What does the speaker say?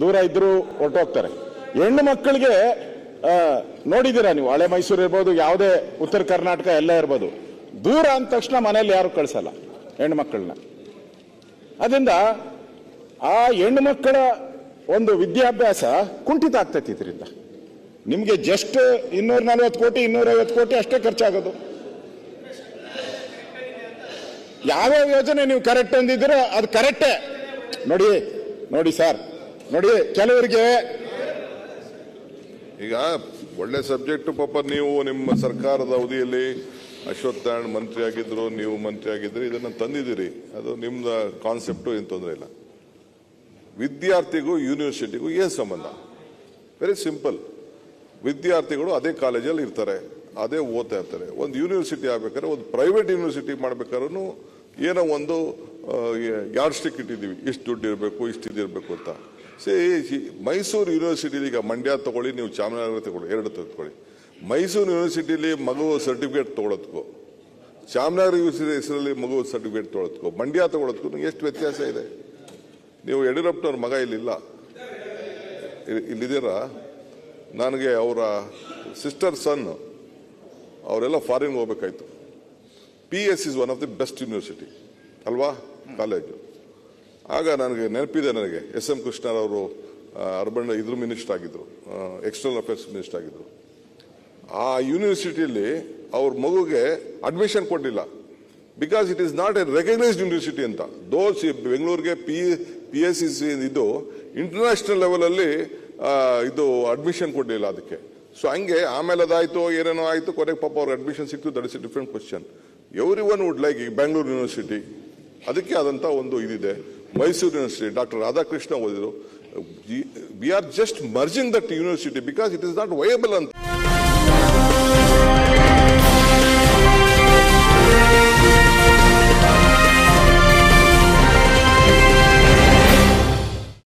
ದೂರ ಇದ್ರು ಹೊರಟೋಗ್ತಾರೆ. ಹೆಣ್ಣು ಮಕ್ಕಳಿಗೆ ನೋಡಿದ್ದೀರಾ ನೀವು, ಹಳೆ ಮೈಸೂರು ಇರ್ಬೋದು, ಯಾವುದೇ ಉತ್ತರ ಕರ್ನಾಟಕ ಎಲ್ಲ ಇರ್ಬೋದು, ದೂರ ಅಂದ ತಕ್ಷಣ ಮನೆಯಲ್ಲಿ ಯಾರು ಕಳಿಸಲ್ಲ ಹೆಣ್ಣು ಮಕ್ಕಳನ್ನ. ಅದರಿಂದ ಆ ಹೆಣ್ಣು ಮಕ್ಕಳ ಒಂದು ವಿದ್ಯಾಭ್ಯಾಸ ಕುಂಠಿತ ಆಗ್ತೈತಿ ಇದರಿಂದ. ನಿಮಗೆ ಜಸ್ಟ್ ಇನ್ನೂರ ನಲ್ವತ್ತು ಕೋಟಿ, ಇನ್ನೂರೈವತ್ತು ಕೋಟಿ ಅಷ್ಟೇ ಖರ್ಚಾಗೋದು. ಯಾವ್ಯಾವ ಯೋಜನೆ ನೀವು ಕರೆಕ್ಟ್ ಅಂದಿದ್ದೀರೋ ಅದು ಕರೆಕ್ಟೇ ನೋಡಿ ನೋಡಿ ಸರ್ ನೋಡಿ ಕೆಲವರಿಗೆ ಈಗ ಒಳ್ಳೆ ಸಬ್ಜೆಕ್ಟ್ ಪಾಪ ನೀವು ನಿಮ್ಮ ಸರ್ಕಾರದ ಅವಧಿಯಲ್ಲಿ ಅಶ್ವತ್ಥ ನಾರಾಯಣ್ ಮಂತ್ರಿ ಆಗಿದ್ರು, ನೀವು ಮಂತ್ರಿ ಆಗಿದ್ರಿ, ಇದನ್ನ ತಂದಿದ್ದೀರಿ. ಅದು ನಿಮ್ದ ಕಾನ್ಸೆಪ್ಟ್ ಏನು ತೊಂದರೆ ಇಲ್ಲ. ವಿದ್ಯಾರ್ಥಿಗೂ ಯೂನಿವರ್ಸಿಟಿಗೂ ಏನು ಸಂಬಂಧ? ವೆರಿ ಸಿಂಪಲ್ ವಿದ್ಯಾರ್ಥಿಗಳು ಅದೇ ಕಾಲೇಜಲ್ಲಿ ಇರ್ತಾರೆ, ಅದೇ ಓದ್ತಾ ಇರ್ತಾರೆ. ಒಂದು ಯೂನಿವರ್ಸಿಟಿ ಆಗ್ಬೇಕಾದ್ರೆ, ಒಂದು ಪ್ರೈವೇಟ್ ಯೂನಿವರ್ಸಿಟಿ ಮಾಡ್ಬೇಕಾದ್ರೂ ಏನೋ ಒಂದು ಯಾರ್ ಸ್ಟಿಕ್ ಇಟ್ಟಿದ್ದೀವಿ? ಇಷ್ಟು ದುಡ್ಡು ಇರಬೇಕು, ಇಷ್ಟು ಇದಿರಬೇಕು ಅಂತ. ಸೇ ಮೈಸೂರು ಯೂನಿವರ್ಸಿಟಿಲಿ ಈಗ ಮಂಡ್ಯ ತಗೊಳ್ಳಿ, ನೀವು ಚಾಮರಾಜನಗರ ತಗೊಳ್ಳಿ, ಎರಡು ತಗೊಳ್ಳಿ. ಮೈಸೂರು ಯೂನಿವರ್ಸಿಟಿಲಿ ಮಗು ಸರ್ಟಿಫಿಕೇಟ್ ತೊಗೊಳೋದಕ್ಕೂ ಚಾಮರಾಜನಗರ ಯೂನಿವರ್ಸಿಟಿ ಹೆಸರಲ್ಲಿ ಮಗು ಸರ್ಟಿಫಿಕೇಟ್ ತೊಗೊಳೋದಕ್ಕೂ ಮಂಡ್ಯ ತಗೊಳೋದಕ್ಕೂ ಎಷ್ಟು ವ್ಯತ್ಯಾಸ ಇದೆ? ನೀವು ಯಡಿಯೂರಪ್ಪನವ್ರ ಮಗ ಇಲ್ಲಿಲ್ಲ. ಇಲ್ಲಿದ್ದೀರಾ? ನನಗೆ ಅವರ ಸಿಸ್ಟರ್ ಸನ್ ಅವರೆಲ್ಲ ಫಾರಿನ್ ಹೋಗ್ಬೇಕಾಯ್ತು. P S is one of the best university ಅಲ್ವಾ? ಕಾಲೇಜು. ಆಗ ನನಗೆ ನೆನಪಿದೆ ನನಗೆ. ಎಸ್ ಎಂ ಕೃಷ್ಣರವರು ಅರ್ಬನ್ ಇದ್ರ ಮಿನಿಸ್ಟರ್ ಆಗಿದ್ರು. ಎಕ್ಸ್ಟರ್ನಲ್ ಅಫೇರ್ಸ್ ಮಿನಿಸ್ಟರ್ ಆಗಿದ್ರು. ಆ ಯೂನಿವರ್ಸಿಟಿಯಲ್ಲಿ ಅವ್ರ ಮಗುಗೆ ಅಡ್ಮಿಷನ್ ಕೊಡಲಿಲ್ಲ. Because it is not a recognised university ಅಂತ. ದೋಸ್ ಬೆಂಗಳೂರಿಗೆ P P S C C ಇದು ಇಂಟರ್ನ್ಯಾಷನಲ್ ಲೆವೆಲಲ್ಲಿ ಇದು ಅಡ್ಮಿಷನ್ ಕೊಡಲಿಲ್ಲ ಅದಕ್ಕೆ. ಸೊ ಹಂಗೆ ಆಮೇಲೆ ಅದಾಯಿತು, ಏನೇನೋ ಆಯಿತು, ಕೊನೆಗೆ ಪಾಪ ಅವ್ರಿಗೆ ಅಡ್ಮಿಷನ್ ಸಿಕ್ತು that is a different question everyone would like ಈಗ ಬೆಂಗಳೂರು ಯೂನಿವರ್ಸಿಟಿ ಅದಕ್ಕೆ ಆದಂತ ಒಂದು ಇದಿದೆ. ಮೈಸೂರು ಯೂನಿವರ್ಸಿಟಿ ಡಾಕ್ಟರ್ ರಾಧಾಕೃಷ್ಣ ಓದಿದ್ರು. We are just merging that university because it is not viable ಅಂತ.